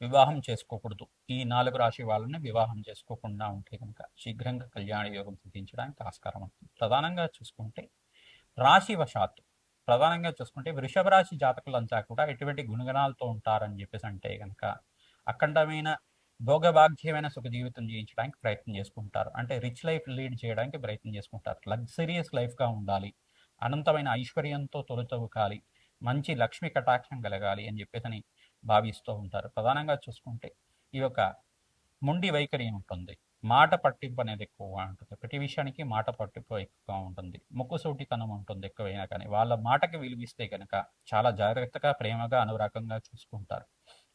వివాహం చేసుకోకూడదు. ఈ నాలుగు రాశి వాళ్ళని వివాహం చేసుకోకుండా ఉంటే కనుక శీఘ్రంగా కళ్యాణ యోగం సిద్ధించడానికి ఆస్కారం ఉంటుంది. ప్రధానంగా చూసుకుంటే రాశి వశాత్తు. ప్రధానంగా చూసుకుంటే వృషభ రాశి జాతకులంతా కూడా ఎటువంటి గుణగణాలతో ఉంటారని చెప్పేసి అంటే కనుక అఖండమైన భోగభాగ్యమైన సుఖ జీవితం జీవించడానికి ప్రయత్నం చేసుకుంటారు. అంటే రిచ్ లైఫ్ లీడ్ చేయడానికి ప్రయత్నం చేసుకుంటారు. లగ్జరియస్ లైఫ్గా ఉండాలి. అనంతమైన ఐశ్వర్యంతో తొలుతవుకాలి మంచి లక్ష్మి కటాక్షం కలగాలి అని చెప్పేసి భావిస్తూ ఉంటారు. ప్రధానంగా చూసుకుంటే ఈ యొక్క ముండి వైఖరి ఉంటుంది మాట పట్టింపు అనేది ఎక్కువగా ఉంటుంది. ప్రతి విషయానికి మాట పట్టింపు ఎక్కువగా ఉంటుంది. ముక్కుసూటితనం ఉంటుంది ఎక్కువైనా కానీ. వాళ్ళ మాటకి విలువిస్తే కనుక చాలా జాగ్రత్తగా ప్రేమగా అనురాగంగా చూసుకుంటారు.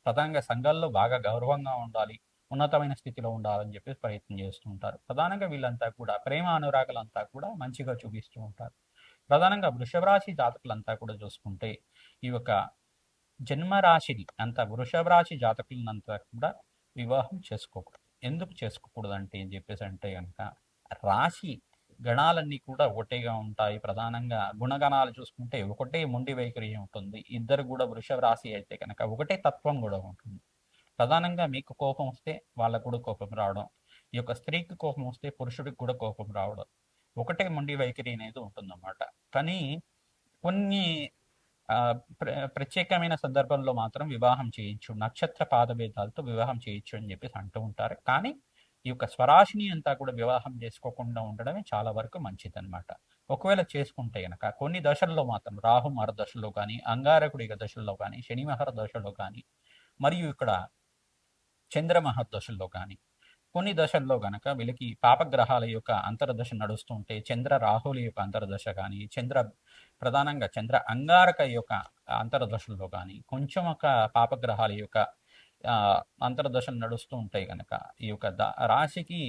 ప్రధానంగా సంఘాల్లో బాగా గౌరవంగా ఉండాలి ఉన్నతమైన స్థితిలో ఉండాలని చెప్పి ప్రయత్నం చేస్తూ ఉంటారు. ప్రధానంగా వీళ్ళంతా కూడా ప్రేమ అనురాగాలంతా కూడా మంచిగా చూపిస్తూ ఉంటారు. ప్రధానంగా వృషభరాశి జాతకులంతా కూడా చూసుకుంటే ఈ యొక్క జన్మరాశిని అంత వృషభ రాశి జాతకులంతా కూడా వివాహం చేసుకోకూడదు. ఎందుకు చేసుకోకూడదు అంటే ఏం చెప్పేసి అంటే కనుక రాశి గణాలన్నీ కూడా ఒకటేగా ఉంటాయి. ప్రధానంగా గుణగణాలు చూసుకుంటే ఒకటే మొండి వైఖరి ఉంటుంది. ఇద్దరు కూడా వృషభ రాశి అయితే కనుక ఒకటే తత్వం కూడా ఉంటుంది. ప్రధానంగా మీకు కోపం వస్తే వాళ్ళకు కూడా కోపం రావడం. ఈ యొక్క స్త్రీకి కోపం వస్తే పురుషుడికి కూడా కోపం రావడం. ఒకటే మొండి వైఖరి అనేది ఉంటుందన్నమాట. కానీ కొన్ని ప్రత్యేకమైన సందర్భంలో మాత్రం వివాహం చేయొచ్చు నక్షత్ర పాదభేదాలతో వివాహం చేయొచ్చు అని చెప్పేసి అంటూ ఉంటారు. కానీ ఈ యొక్క స్వరాశిని అంతా కూడా వివాహం చేసుకోకుండా ఉండడమే చాలా వరకు మంచిదన్నమాట. ఒకవేళ చేసుకుంటే గనక కొన్ని దశల్లో మాత్రం రాహు మర దశలో కానీ అంగారకుడి దశల్లో కానీ శని మహర దశలో కానీ మరియు ఇక్కడ చంద్రమహర్ దశల్లో కానీ కొన్ని దశల్లో గనక వీళ్ళకి పాపగ్రహాల యొక్క అంతర్దశ నడుస్తుంటే చంద్ర రాహుల యొక్క అంతర్దశ కానీ చంద్ర ప్రధానంగా చంద్ర అంగారక యొక్క అంతర్దశల్లో కానీ కొంచెం ఒక పాపగ్రహాల యొక్క అంతర్దశలు నడుస్తూ ఉంటాయి కనుక ఈ యొక్క రాశికి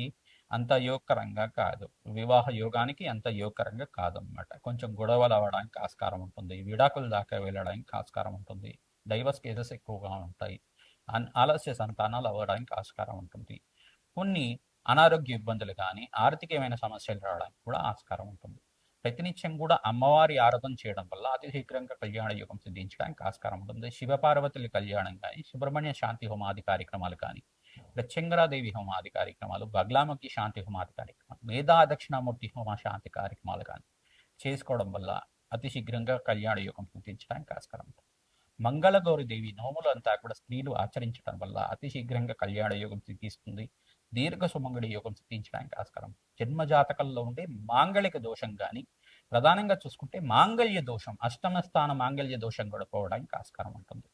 అంత యోగకరంగా కాదు. వివాహ యోగానికి అంత యోగకరంగా కాదనమాట కొంచెం గొడవలు అవ్వడానికి ఆస్కారం ఉంటుంది. విడాకుల దాకా వెళ్ళడానికి ఆస్కారం ఉంటుంది. డైవర్స్ కేసెస్ ఎక్కువగా ఉంటాయి. ఆలస్య సంతానాలు అవ్వడానికి ఆస్కారం ఉంటుంది. కొన్ని అనారోగ్య ఇబ్బందులు కానీ ఆర్థికమైన సమస్యలు రావడానికి కూడా ఆస్కారం ఉంటుంది. ప్రతినిత్యం కూడా అమ్మవారి ఆరాధన చేయడం వల్ల అతి శీఘ్రంగా కళ్యాణ యుగం సిద్ధించడానికి ఆస్కారం ఉంటుంది. శివపార్వతుల కళ్యాణం కానీ సుబ్రహ్మణ్య శాంతి హోమాది కార్యక్రమాలు కానీ ప్రత్యంగరాదేవి హోమాది కార్యక్రమాలు బగ్లామకి శాంతి హోమాది కార్యక్రమాలు మేధా దక్షిణామూర్తి హోమ శాంతి కార్యక్రమాలు కానీ చేసుకోవడం వల్ల అతి శీఘ్రంగా కళ్యాణ యుగం సిద్ధించడానికి ఆస్కారం ఉంటుంది. మంగళగౌరి దేవి నోములు అంతా కూడా స్త్రీలు ఆచరించడం వల్ల అతి శీఘ్రంగా కళ్యాణ యోగం సిద్ధిస్తుంది. దీర్ఘ సుమంగళి యోగం సిద్ధించడానికి ఆస్కారం జన్మజాతకంలో ఉండే మాంగళిక దోషం కానీ ప్రధానంగా చూసుకుంటే మాంగళ్య దోషం అష్టమ స్థాన మాంగళ్య దోషం కూడా పోవడానికి ఆస్కారం ఉంటుంది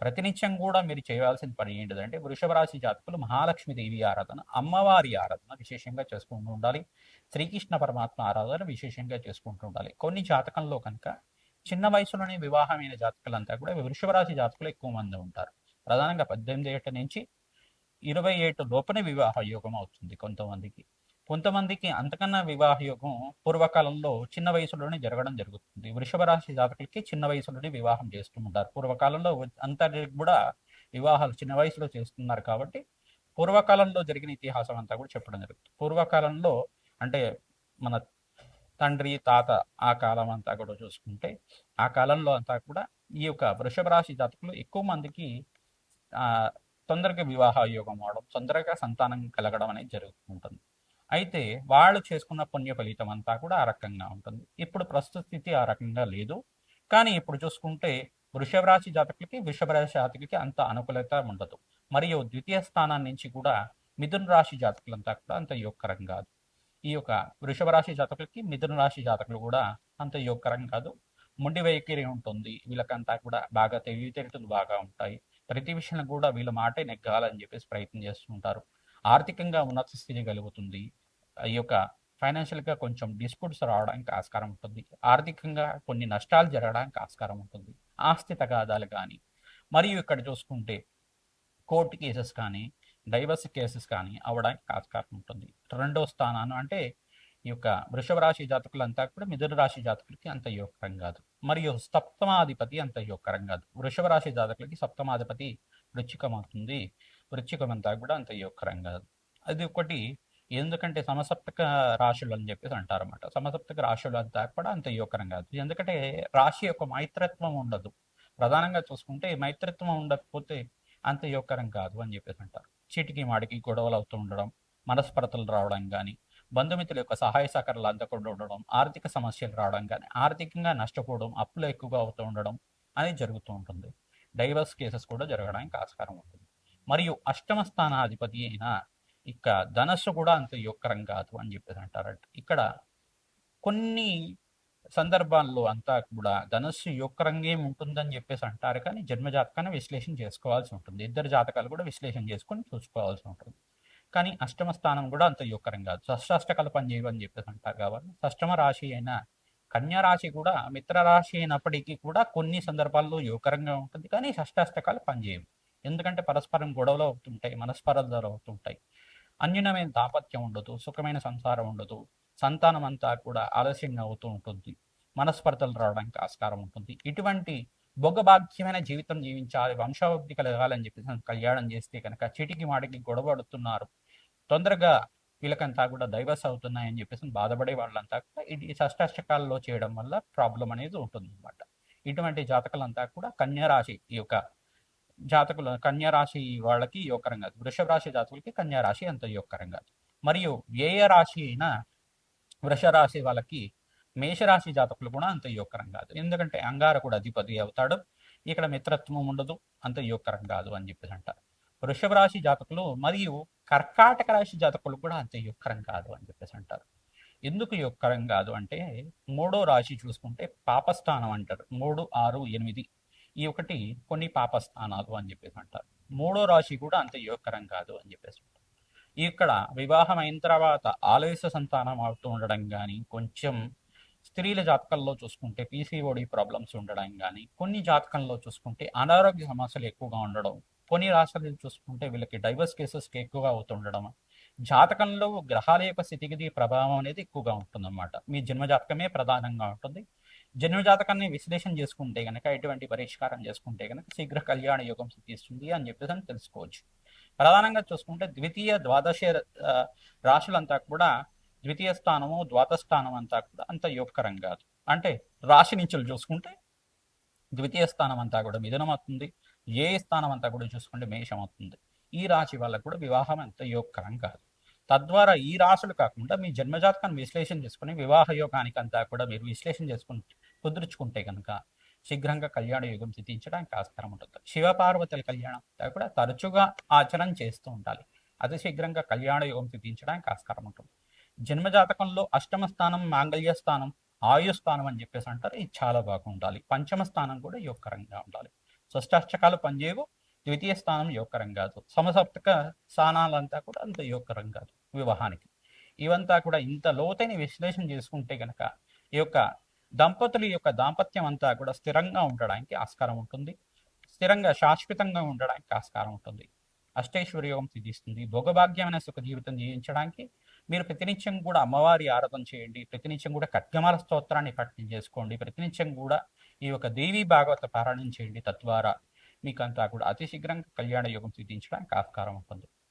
ప్రతినిత్యం కూడా మీరు చేయవలసిన పని ఏంటిదంటే వృషభ రాశి జాతకులు మహాలక్ష్మి దేవి ఆరాధన అమ్మవారి ఆరాధన విశేషంగా చేసుకుంటూ ఉండాలి. శ్రీకృష్ణ పరమాత్మ ఆరాధన విశేషంగా చేసుకుంటూ ఉండాలి. కొన్ని జాతకంలో కనుక చిన్న వయసులోనే వివాహమైన జాతకులంతా కూడా వృషభ రాశి జాతకులు ఎక్కువ మంది ఉంటారు. ప్రధానంగా పద్దెనిమిది ఏట నుంచి ఇరవై ఏడు లోపనే వివాహ యోగం అవుతుంది కొంతమందికి. కొంతమందికి అంతకన్నా వివాహ యోగం పూర్వకాలంలో చిన్న వయసులోనే జరగడం జరుగుతుంది. వృషభ రాశి జాతకులకి చిన్న వయసులోనే వివాహం చేస్తూ ఉంటారు. పూర్వకాలంలో అంతటికి కూడా వివాహాలు చిన్న వయసులో చేస్తున్నారు కాబట్టి పూర్వకాలంలో జరిగిన ఇతిహాసం అంతా కూడా చెప్పడం జరుగుతుంది. పూర్వకాలంలో అంటే మన తండ్రి తాత ఆ కాలం అంతా కూడా చూసుకుంటే ఆ కాలంలో అంతా కూడా ఈ యొక్క వృషభ రాశి జాతకులు ఎక్కువ మందికి తొందరగా వివాహ యోగం అవడం తొందరగా సంతానం కలగడం అనేది జరుగుతుంటుంది. అయితే వాళ్ళు చేసుకున్న పుణ్య ఫలితం అంతా కూడా ఆ రకంగా ఉంటుంది. ఇప్పుడు ప్రస్తుత స్థితి ఆ రకంగా లేదు. కానీ ఇప్పుడు చూసుకుంటే వృషభ రాశి జాతకులకి వృషభ రాశి జాతకులకి అంత అనుకూలత ఉండదు. మరియు ద్వితీయ స్థానం నుంచి కూడా మిథున రాశి జాతకులంతా కూడా అంత యోగకరం కాదు. ఈ యొక్క వృషభ రాశి జాతకులకి మిథున రాశి జాతకులు కూడా అంత యోగకరం కాదు. మొండి వైఖరి ఉంటుంది. వీళ్ళకంతా కూడా బాగా తెలివితేటలు బాగా ఉంటాయి. ప్రతి విషయంలో కూడా వీళ్ళ మాటే నెగ్గాలని చెప్పేసి ప్రయత్నం చేస్తుంటారు ఆర్థికంగా ఉన్నత స్థితి కలుగుతుంది. ఈ యొక్క ఫైనాన్షియల్గా కొంచెం డిస్ప్యూట్స్ రావడానికి ఆస్కారం ఉంటుంది. ఆర్థికంగా కొన్ని నష్టాలు జరగడానికి ఆస్కారం ఉంటుంది. ఆస్తి తగాదాలు కానీ మరియు ఇక్కడ చూసుకుంటే కోర్టు కేసెస్ కానీ డైవర్స్ కేసెస్ కానీ అవడానికి ఆస్కారం ఉంటుంది. రెండో స్థానాన్ని అంటే ఈ యొక్క వృషభ రాశి జాతకులంతా కూడా మిథున రాశి జాతకులకి అంత యోగకరం కాదు. మరియు సప్తమాధిపతి అంత యోగకరం కాదు. వృషభ రాశి జాతకులకి సప్తమాధిపతి వృచ్చికం అవుతుంది వృచ్చికం అంతా కూడా అంత యోగకరం కాదు. అది ఒకటి. ఎందుకంటే సమసప్తక రాశులు అని చెప్పేసి అంటారు అనమాట సమసప్తక రాశులు అంతా కూడా అంత యోగకరం కాదు. ఎందుకంటే రాశి యొక్క మైత్రత్వం ఉండదు. ప్రధానంగా చూసుకుంటే మైత్రత్వం ఉండకపోతే అంత యోగకరం కాదు అని చెప్పేసి అంటారు. చీటికి మాడికి గొడవలు అవుతూ ఉండడం మనస్పరతలు రావడం కానీ బంధుమిత్రుల యొక్క సహాయ సహకారాలు అందకుండా ఉండడం ఆర్థిక సమస్యలు రావడం కానీ ఆర్థికంగా నష్టపోవడం అప్పులు ఎక్కువగా అవుతూ ఉండడం అనేది జరుగుతూ ఉంటుంది. డైవర్స్ కేసెస్ కూడా జరగడానికి ఆస్కారం ఉంటుంది. మరియు అష్టమ స్థానాధిపతి అయిన ఇక ధనస్సు కూడా అంత యొక్కరం కాదు అని చెప్పేసి అంటారట. ఇక్కడ కొన్ని సందర్భాల్లో అంతా కూడా ధనస్సు యొక్కరంగా ఉంటుందని చెప్పేసి అంటారు కానీ జన్మజాతకాన్ని విశ్లేషణ చేసుకోవాల్సి ఉంటుంది. ఇద్దరు జాతకాలు కూడా విశ్లేషణ చేసుకొని చూసుకోవాల్సి ఉంటుంది. కానీ అష్టమ స్థానం కూడా అంత యోగకరం కాదు. షష్టాష్టకాలు పనిచేయవు అని చెప్పేసి అంటారు కాబట్టి షష్టమ రాశి అయిన కన్యా రాశి కూడా మిత్ర రాశి అయినప్పటికీ కూడా కొన్ని సందర్భాల్లో యోగకరంగా ఉంటుంది. కానీ షష్టాష్టకాలు పనిచేయవు ఎందుకంటే పరస్పరం గొడవలు అవుతుంటాయి మనస్పరదలు అవుతుంటాయి అన్యునమైన దాపత్యం ఉండదు సుఖమైన సంసారం ఉండదు. సంతానం అంతా కూడా ఆలస్యంగా అవుతూ ఉంటుంది. మనస్పర్ధలు రావడానికి ఆస్కారం ఉంటుంది. ఇటువంటి భోగభాగ్యమైన జీవితం జీవించాలి వంశాభివృద్ధి కలగాలని చెప్పి కళ్యాణం చేస్తే కనుక చిటికి మాటికి గొడవడుతున్నారు. తొందరగా వీళ్ళకంతా కూడా డైవర్స్ అవుతున్నాయని చెప్పేసి బాధపడే వాళ్ళంతా కూడా ఇది షష్టాష్టకాలలో చేయడం వల్ల ప్రాబ్లం అనేది ఉంటుంది అనమాట ఇటువంటి జాతకులంతా కూడా కన్యారాశి ఈ యొక్క జాతకులు కన్యారాశి వాళ్ళకి యోగకరం కాదు వృషభ రాశి జాతకులకి కన్యారాశి అంత యోగకరం కాదు మరియు ఏ రాశి అయిన వృషరాశి వాళ్ళకి మేషరాశి జాతకులు కూడా అంత యోగకరం కాదు. ఎందుకంటే అంగారకుడు అధిపతి అవుతాడు. ఇక్కడ మిత్రత్వం ఉండదు. అంత యోగకరం కాదు అని చెప్పేసి అంటారు. వృషభ రాశి జాతకులు మరియు కర్కాటక రాశి జాతకులు కూడా అంత యోగకరం కాదు అని చెప్పేసి అంటారు. ఎందుకు యోగకరం కాదు అంటే మూడో రాశి చూసుకుంటే పాపస్థానం అంటారు. మూడు ఆరు ఎనిమిది ఈ ఒకటి కొన్ని పాపస్థానాలు అని చెప్పేసి అంటారు. మూడో రాశి కూడా అంత యోగకరం కాదు అని చెప్పేసి అంటారు. ఇక్కడ వివాహం అయిన తర్వాత ఆలస్య సంతానం అవుతూ ఉండడం కానీ కొంచెం స్త్రీల జాతకంలో చూసుకుంటే పీసీఓడి ప్రాబ్లమ్స్ ఉండడం కానీ కొన్ని జాతకంలో చూసుకుంటే అనారోగ్య సమస్యలు ఎక్కువగా ఉండడం కొన్ని రాష్ట్రాలు చూసుకుంటే వీళ్ళకి డైవర్స్ కేసెస్ ఎక్కువగా అవుతుండడం జాతకంలో గ్రహాల యొక్క స్థితిగతి ప్రభావం అనేది ఎక్కువగా ఉంటుందన్నమాట. మీ జన్మ జాతకమే ప్రధానంగా ఉంటుంది. జన్మ జాతకాన్ని విశ్లేషణ చేసుకుంటే కనుక ఎటువంటి పరిష్కారం చేసుకుంటే కనుక శీఘ్ర కళ్యాణ యోగం సిద్ధిస్తుంది అని చెప్పేసి అని తెలుసుకోవచ్చు. ప్రధానంగా చూసుకుంటే ద్వితీయ ద్వాదశ రాశులంతా కూడా ద్వితీయ స్థానము ద్వాదశ స్థానం అంతా కూడా అంత యోగకరం కాదు. అంటే రాశి నుంచి చూసుకుంటే ద్వితీయ స్థానం అంతా కూడా మిథునం అవుతుంది. ఏ స్థానం అంతా కూడా చూసుకుంటే మేషం అవుతుంది. ఈ రాశి వాళ్ళకు కూడా వివాహం అంత యోగకరం కాదు. తద్వారా ఈ రాశులు కాకుండా మీ జన్మజాతకాన్ని విశ్లేషణ చేసుకుని వివాహ యోగానికి అంతా కూడా మీరు విశ్లేషణ చేసుకుని కుదుర్చుకుంటే కనుక శీఘ్రంగా కళ్యాణ యుగం సిద్ధించడానికి ఆస్కారం ఉంటుంది. శివపార్వతుల కళ్యాణం కూడా తరచుగా ఆచరణ చేస్తూ ఉండాలి. అతి శీఘ్రంగా కళ్యాణ యుగం సిద్ధించడానికి ఆస్కారం ఉంటుంది. జన్మజాతకంలో అష్టమ స్థానం మాంగళ్య స్థానం ఆయు స్థానం అని చెప్పేసి అంటారు. ఇది చాలా బాగా ఉండాలి. పంచమ స్థానం కూడా యోగకరంగా ఉండాలి. షష్టాష్టకాలు పనిచేయవు ద్వితీయ స్థానం యోగకరం కాదు. సమసప్తక స్థానాలంతా కూడా అంత యోగకరం కాదు. వివాహానికి. ఇవంతా కూడా ఇంత లోతైన విశ్లేషణ చేసుకుంటే గనక ఈ యొక్క దంపతుల యొక్క దాంపత్యం అంతా కూడా స్థిరంగా ఉండడానికి ఆస్కారం ఉంటుంది. స్థిరంగా శాశ్వతంగా ఉండడానికి ఆస్కారం ఉంటుంది. అష్టైశ్వర్య యోగం సిద్ధిస్తుంది. భోగభాగ్యమైన సుఖ జీవితం జీవించడానికి మీరు ప్రతినిత్యం కూడా అమ్మవారి ఆరాధన చేయండి. ప్రతినిత్యం కూడా ఖడ్గమాల స్తోత్రాన్ని పఠనం చేసుకోండి. ప్రతినిత్యం కూడా ఈ యొక్క దేవీ భాగవత పారాయణం చేయండి తద్వారా మీకంతా కూడా అతి శీఘ్రంగా కళ్యాణ యోగం సిద్ధించడానికి ఆస్కారం ఉంటుంది